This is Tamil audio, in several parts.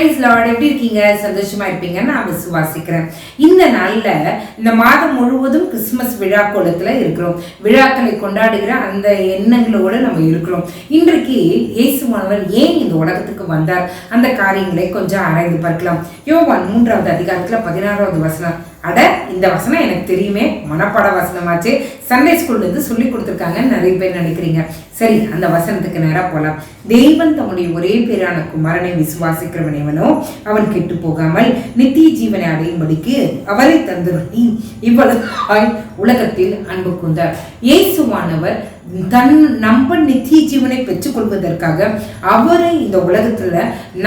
பிரைஸ் லார்ட் எப்படி இருக்கீங்க? சந்தோஷமா இருப்பீங்கன்னு நான் விசுவாசிக்கிறேன். இந்த நாளில் இந்த மாதம் முழுவதும் கிறிஸ்மஸ் விழா கோலத்தில் இருக்கிறோம். விழாக்களை கொண்டாடுகிற அந்த எண்ணங்களோட நம்ம இருக்கிறோம். இன்றைக்கு இயேசுவானவர் ஏன் இந்த உலகத்துக்கு வந்தார்? அந்த காரியங்களை கொஞ்சம் ஆராய்ந்து பார்க்கலாம். யோவான் மூன்றாவது அதிகாரத்தில் பதினாறாவது வசனம். அட இந்த வசனம் எனக்கு தெரியுமே. மனப்பாட வசனமாச்சு. சண்டே ஸ்கூல்ல இருந்து சொல்லி கொடுத்துருக்காங்கன்னு நிறைய பேர் நினைக்கிறீங்க. சரி அந்த வசனத்துக்கு நேராக போகலாம் தெய்வன் தம்முடைய ஒரே பேரான குமாரனை விசுவாசிக்கிறவனவனோ அவன் கெட்டு போகாமல் நித்திய ஜீவனை அடையும்படிக்கு அவரை தந்துருளி இவ்வளவு உலகத்தில் அன்பு கூந்தார் இயேசுவானவர் தன் நம்பன் நித்திய ஜீவனை பெற்றுக்கொள்வதற்காக அவரை இந்த உலகத்துல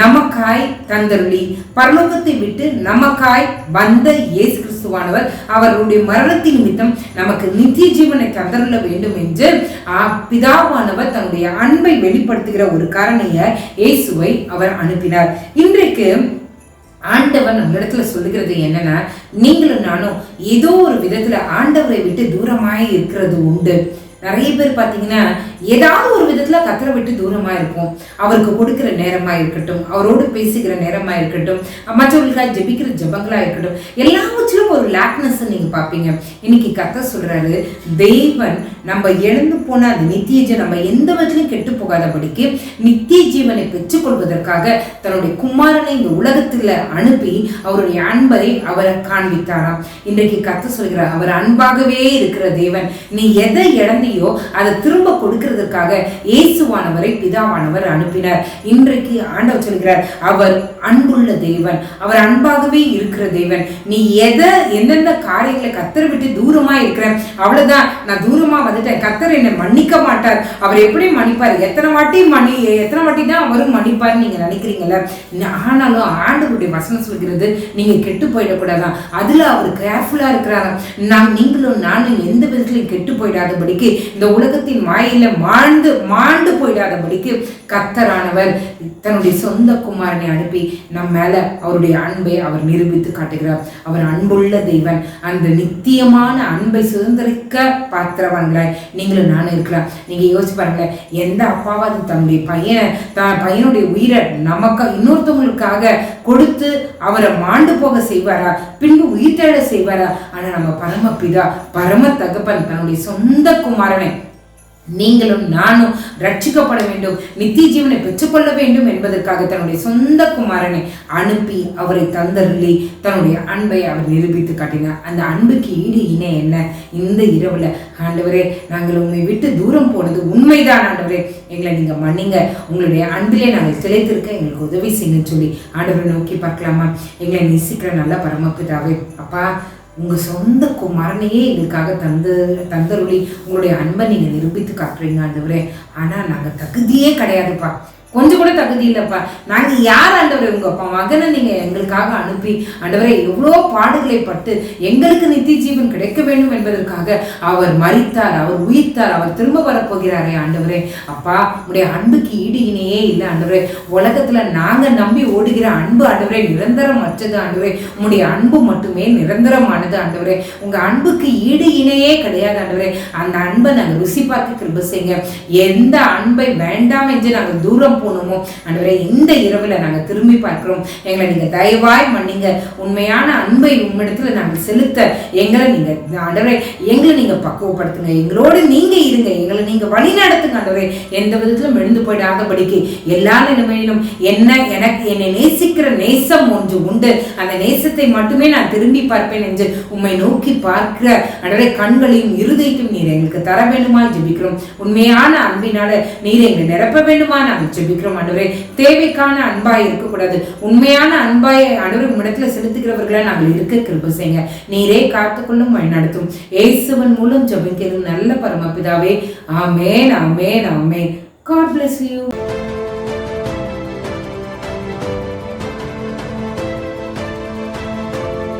நமக்காய் தந்தருளி. பரலோகத்தை விட்டு நமக்காய் வந்த இயேசு கிறிஸ்துவானவர் அவருடைய மரணத்தின் நிமித்தம் நமக்கு நித்திய ஜீவனை தந்தருள வேண்டும் என்று பிதாவானவர் தன்னுடைய அன்பை வெளிப்படுத்துகிற ஒரு காரணைய இயேசுவை அவர் அனுப்பினார். இன்றைக்கு ஆண்டவர் நம்ம இடத்துல சொல்லுகிறது என்னன்னா நீங்களும் நானும் ஏதோ ஒரு விதத்துல ஆண்டவரை விட்டு தூரமாய் இருக்கிறது உண்டு. நிறைய பேர் பார்த்தீங்கன்னா ஏதாவது ஒரு விதத்துல கத்தரை விட்டு தூரமா இருக்கும். அவருக்கு கொடுக்கிற நேரமா இருக்கட்டும் அவரோடு பேசுகிற நேரமா இருக்கட்டும் மற்றவர்களுக்காக ஜெபிக்கிற ஜெபங்களா இருக்கட்டும் எல்லாவற்றிலும் ஒரு லேக்னஸ் நீங்க பார்ப்பீங்க? இன்னைக்கு கத்த சொல்றாரு தெய்வன் நம்ம எழுந்து போன அந்த நித்திய நம்ம எந்த விதத்திலும் கெட்டு போகாதபடிக்கு நித்திய ஜீவனை பெற்றுக்கொள்வதற்காக தன்னுடைய குமாரனை இந்த உலகத்துல அனுப்பி அவருடைய அன்பை அவரை காண்பித்தாராம். இன்றைக்கு கத்த சொல்கிறார் அவர் அன்பாகவே இருக்கிற தேவன். நீ எதை இழந்தியோ அதை திரும்ப கொடுக்கிறதுக்காக இயேசுவானவரை பிதாவானவர் அனுப்பினார். இன்றைக்கு ஆண்டவர் சொல்கிறார் அவர் அன்புள்ள தேவன். அவர் அன்பாகவே இருக்கிற தேவன். நீ எதை எந்தெந்த காரியங்களை கத்தரை விட்டு தூரமா இருக்கிறேன் அவ்வளவுதான். நான் தூரமா வந்துட்டேன். கத்தர் என்னை மன்னிக்க மாட்டார். அவர் எப்படி மன்னிப்பார்? எத்தனை வாட்டி மன்னி எத்தனை வாட்டி தான் அவரும் மன்னிப்பார் நீங்க நினைக்கிறீங்கல்ல? ஆனாலும் ஆண்டவருடைய வசனம் சொல்கிறது நீங்க கெட்டு போயிடக்கூடாதான். அதுல அவர் கேர்ஃபுல்லா இருக்கிறாங்க நான் நீங்களும் நானும் எந்த விதத்திலையும் கெட்டு போயிடாதபடிக்கு இந்த உலகத்தின் மாயில மாண்டு மாண்டு போயிடாதபடிக்கு கத்தரானவர் தன்னுடைய சொந்த குமாரனை அனுப்பி நம் மேல அவருடைய அன்பை அவர் நிரூபித்து காட்டுகிறார். அவர் அன்புள்ள தெய்வன். அந்த நித்தியமான அன்பை சுதந்திரிக்க பாத்திரவான்களாய் நீங்களும் நானும் இருக்கலாம். நீங்க யோசிச்சு பாருங்களேன் எந்த அப்பாவாவது தன்னுடைய பையன் தான் பையனுடைய உயிரை நமக்கு இன்னொருத்தவங்களுக்காக கொடுத்து அவரை மாண்டு போக செய்வாரா? பின்பு உயிர்த்தெழ செய்வாரா? ஆனால் நம்ம பரமபிதா பரம தகப்பன் தன்னுடைய சொந்த குமாரனை நீங்களும் நானும் ரட்சிக்கப்பட வேண்டும் நித்திய ஜீவனை பெற்றுக்கொள்ள வேண்டும் என்பதற்காக தன்னுடைய சொந்த குமாரனை அனுப்பி அவரை தந்தருளி தன்னுடைய அன்பை அவர் நிரூபித்து காட்டினார். அந்த அன்புக்கு ஈடு இணை என்ன? இந்த இரவுல ஆண்டவரே நாங்கள் உண்மை விட்டு தூரம் போனது உண்மைதான் ஆண்டவரே. எங்களை நீங்க மன்னிங்க. உங்களுடைய அன்பிலே நாங்கள் திளைத்திருக்க எங்களுக்கு உதவி செய்யுங்கன்னு சொல்லி ஆண்டவரை நோக்கி பார்க்கலாமா? எங்களை நேசிக்கிற நல்ல பரமப்பிதாவே அப்பா உங்கள் சொந்த குமாரனையே எங்களுக்காக தந்து தந்தருளி. உங்களுடைய அன்பை நீங்கள் நிரூபித்து காட்டுறீங்க ஆண்டவரே. ஆனால் நாங்கள் தகுதியே கிடையாதுப்பா. கொஞ்சம் கூட தகுதி இல்லைப்பா. நாங்கள் யார் ஆண்டவரை உங்கள் அப்பா? மகனை நீங்கள் எங்களுக்காக அனுப்பி ஆண்டவரை எவ்வளோ பாடுகளை பட்டு எங்களுக்கு நித்திய ஜீவன் கிடைக்க வேண்டும் என்பதற்காக அவர் மறித்தார் அவர் உயிர்த்தார் அவர் திரும்ப வரப்போகிறாரே ஆண்டவரே. அப்பா உடைய அன்புக்கு ஈடு இணையே இல்லை ஆண்டவரே. உலகத்தில் நாங்கள் நம்பி ஓடுகிற அன்பு ஆண்டவரே நிரந்தரமற்றது ஆண்டவரே. உங்களுடைய அன்பு மட்டுமே நிரந்தரமானது ஆண்டவரே. உங்கள் அன்புக்கு ஈடு இணையே கிடையாது ஆண்டவரே. அந்த அன்பை நாங்கள் ருசி பார்க்க கிருப செய்யுங்க. எந்த அன்பை வேண்டாம் என்று நாங்கள் தூரம் போகணுமோ அன்றுவரே இந்த இரவில் நாங்கள் திரும்பி பார்க்கிறோம். எங்களை நீங்கள் தயவாய் மன்னிங்க. உண்மையான அன்பை உம்மிடத்தில் நாங்கள் செலுத்த எங்களை நீங்கள் ஆண்டவரே எங்களை நீங்கள் பக்குவப்படுத்துங்க. எங்களோடு நீங்கள் இருங்க. எங்களை நீங்கள் வழி நடத்துங்க ஆண்டவரே. எந்த விதத்திலும் எழுந்து போயிடாதபடிக்கு எல்லா நிலைமையிலும் என்ன எனக்கு என்னை நேசிக்கிற நேசம் ஒன்று உண்டு. அந்த நேசத்தை மட்டுமே நான் திரும்பி பார்ப்பேன் என்று உம்மை நோக்கி பார்க்கிற ஆண்டவரே கண்களையும் இருதயத்தையும் நீர் எங்களுக்கு தர வேண்டுமா ஜெபிக்கிறோம். உண்மையான அன்பினால நீர் எங்களை நிரப்ப வேண்டுமா நாங்கள் ஜெபிக்கிறோம். ஆண்டவரே தேவைக்கான அன்பாய் இருக்கக்கூடாது. உண்மையான அன்பாய் ஆண்டவர் உம்மிடத்துல செலுத்துகிறவர்களா நாங்கள் இருக்க கிருப செய்யுங்க. நீரே காத்துக்கொள்ளும் வழிநடத்தும் ஏசுவன் இயேசுவன் மூலம் ஜபிக்கிறது நல்ல பரமபிதாவே. ஆமேன் ஆமேன் ஆமேன். God bless you